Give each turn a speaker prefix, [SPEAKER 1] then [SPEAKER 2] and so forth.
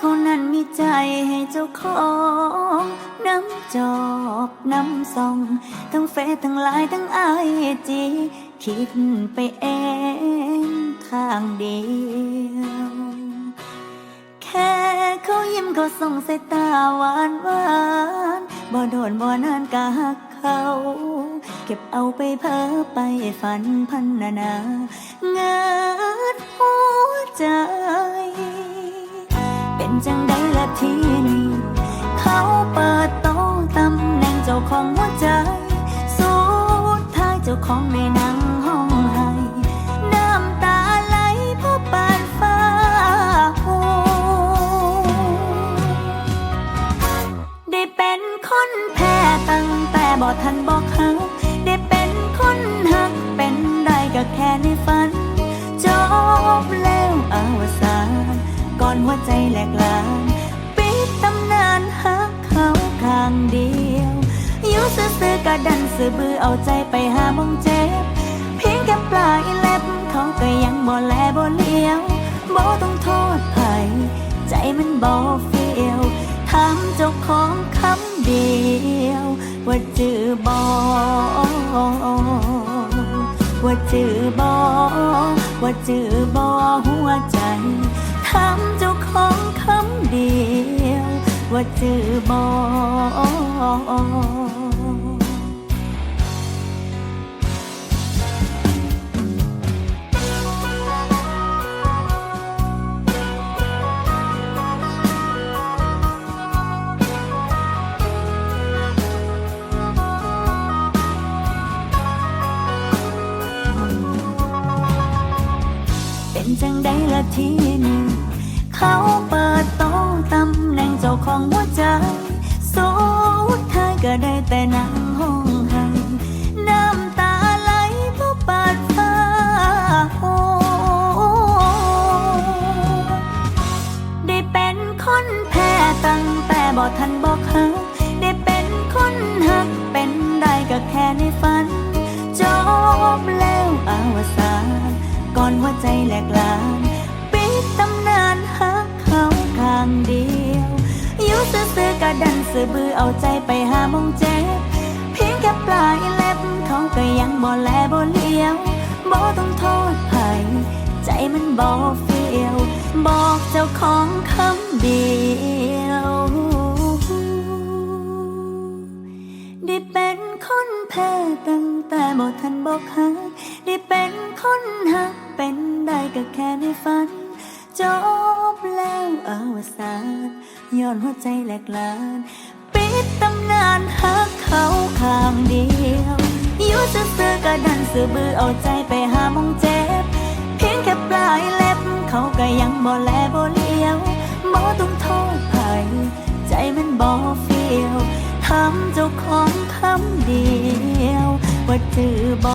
[SPEAKER 1] เขานั้นมีใจให้เจ้าของน้ำจอบน้ำซอง ทั้งเฟซทั้งไลน์ทั้งไอจีคิดไปเองข้างเดียวแค่เขายิ้มเขาส่งสายตาหวานหวานบ่โดนบ่นานกะหักเขาเก็บเอาไปเพ้อไปฝันพันนานา เงิดหัวใจ จังใดละทีนี้เขาเปิดโต๊ะตำแหน่งเจ้าของหัวใจ สุดท้ายเจ้าของในนั่งห้องไห้น้ำตาไหลเพราะปานฟ้าหูได้เป็นคนแพ้ตั้งแต่บ่ทันบอกเขาได้เป็นคนหักเป็นได้ก็แค่ในฝัน แหลกลานปิดตำนานหักเขาข้างเดียวอยู่ซื่อๆกะดันสื่อบือเอาใจไปหามองเจ็บ เพียงแค่ปลายเล็บเขาก็ยังบ่แลบ่เลี้ยวบ่ต้องโทษไผใจมันบ่เฟียวถามเจ้าของคำเดียว ว่าจือบ่ว่าจือบ่ว่าจือบ่หัวใจ ถามเจ้าของคำเดียว ว่าจือบ่เป็นจังใดละทีนี้ เขาเปิดโต๊ะตำแหน่งเจ้าของหัวใจสุดท้ายก็ได้แต่นั่งห้องไห้น้ำตาไหลเพราะปาดฟ้าโหได้เป็นคนแพ้ตั้งแต่บอกทันบอกหักได้เป็นคนหักเป็นได้ก็แค่ในฝัน จบแล้วอาวสานก่อนหัวใจแหลกลา ดันสือบือเอาใจไปหามองเจ็บเพียงแค่ปลายเล็บเขาก็ยังบ่แลบ่เลี้ยวบ่ต้องโทษไผใจมันบ่เฟียวบอกเจ้าของคำเดียวได้เป็นคนแพ้ตั้งแต่บ่ทันบอกหักได้เป็นคนหักเป็นได้ก็แค่ในฝันจบ แล้วอาวสานย้อนหัวใจแหลกลานปิดตำนานหักเขาข้างเดียวอยู่ซื่อๆกะดันสื่อบือเอาใจไปหามองเจ็บ เพียงแค่ปลายเล็บ เขาก็ยังบ่แลบ่เลี้ยวบ่ต้องโทษไผใจมันบ่เฟียวทำเจ้าของคำเดียว ว่าจือบ่